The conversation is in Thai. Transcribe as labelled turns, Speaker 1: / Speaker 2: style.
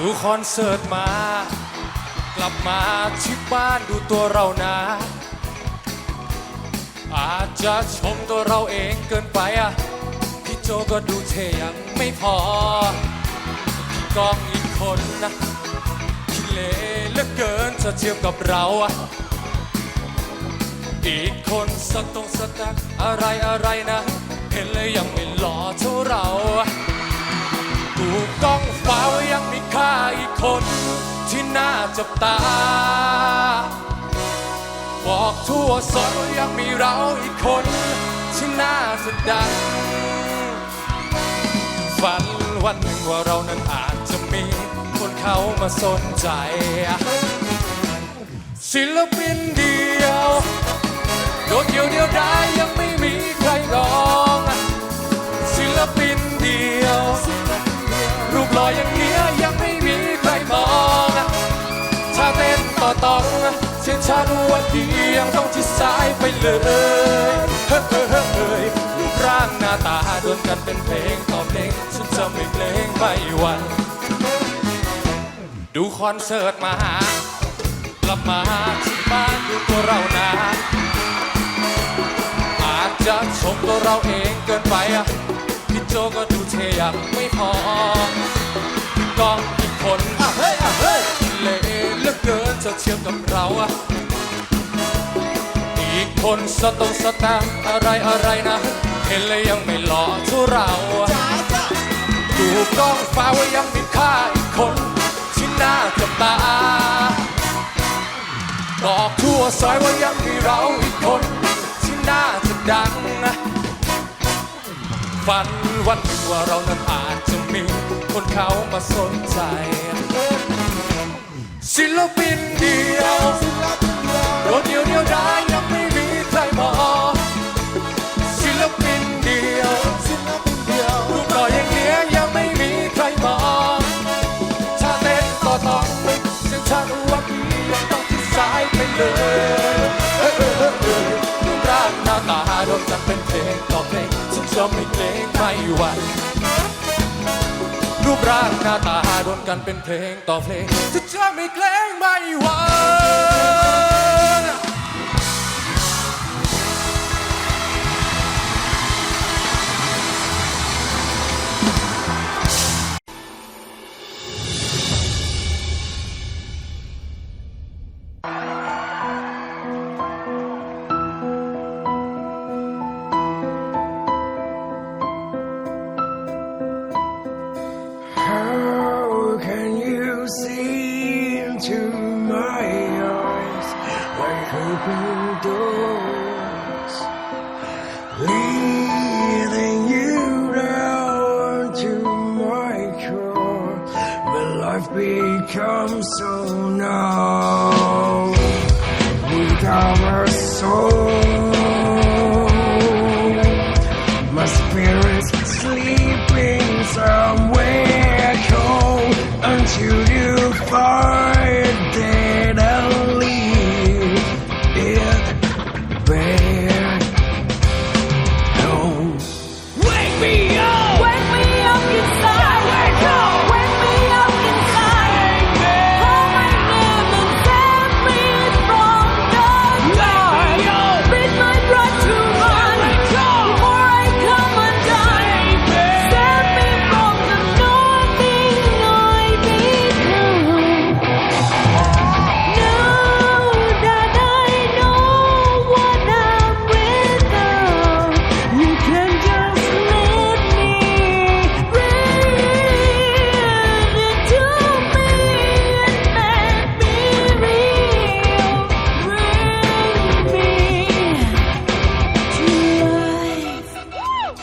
Speaker 1: ดูคอนเสิร์ตมา กลับมาที่บ้านดูตัวเรานะ อาจจะชมตัวเราเองเกินไปอะ พี่โจก็ดูเทยังไม่พอ พี่กองอีกคนนะขี้เละเหลือเกินจะเทียบกับเราอะ อีกคนสตรงสตักอะไรอะไรนะ เห็นเลยยังไม่หล่อเท่าเรา จับตา บอกทั่วซอยว่ายังมีเราอีกคนที่น่าจะดังฝันวันหนึ่งว่าเรานั้นอาจจะมีคนเขามาสนใจ ศิลปินเดียว โดดเดียวเดียวได้ยังไม่มีใครรอ ต้องเสียงฉันว่าดียังต้องที่สายไปเลยเฮ้ยเฮ้ยเฮ้ยรูปร่างหน้าตาดวลกันเป็นเพลงต่อเพลงฉันจะไม่เพลงไม่หวันดูคอนเสิร์ตมากลับมาที่บ้านดูตัวเรานะอาจจะชมตัวเราเองเกินไปอะพี่โจก็ดูเทยังไม่พอพี่กองอีกคนอะเฮ้ย เทียบกับเราอะอีกคนสตงสตางอะไรอะไรนะ เห็นเลยยังไม่หล่อเท่าเราดูกล้องฟ้าว่ายังมีค่าอีกคนที่น่าจับตาบอกทั่วซอยว่ายังมีเราอีกคนที่น่าจะดังฝันวันหนึ่งว่าเรานั้นอาจจะมีคนเขามาสนใจ ศิลปินเดียวโดดเดียวเดียวได้ยังไม่มีใครมองศิลปินเดียวรูปหล่ออย่างเนี้ยยังไม่มีใครมองถ้าเต้นก็ต้องไม่เสียงฉันว่าพี่ยังต้องที่สายไปเลยเอ้ยเอ้ยเอ้ยเอ้ยรูปร่างหน้าตาโดนกันเป็นเพลงต่อเพลงฉันจะไม่เพลงไม่หวั่น รูปร่างหน้าตาโดนกันเป็นเพลงต่อเพลงฉันจะไม่เพลงไม่หวั่น
Speaker 2: my eyes like open doors, leading you down to my core. But life becomes so now without our soul. My spirit's sleeping somewhere cold until you find.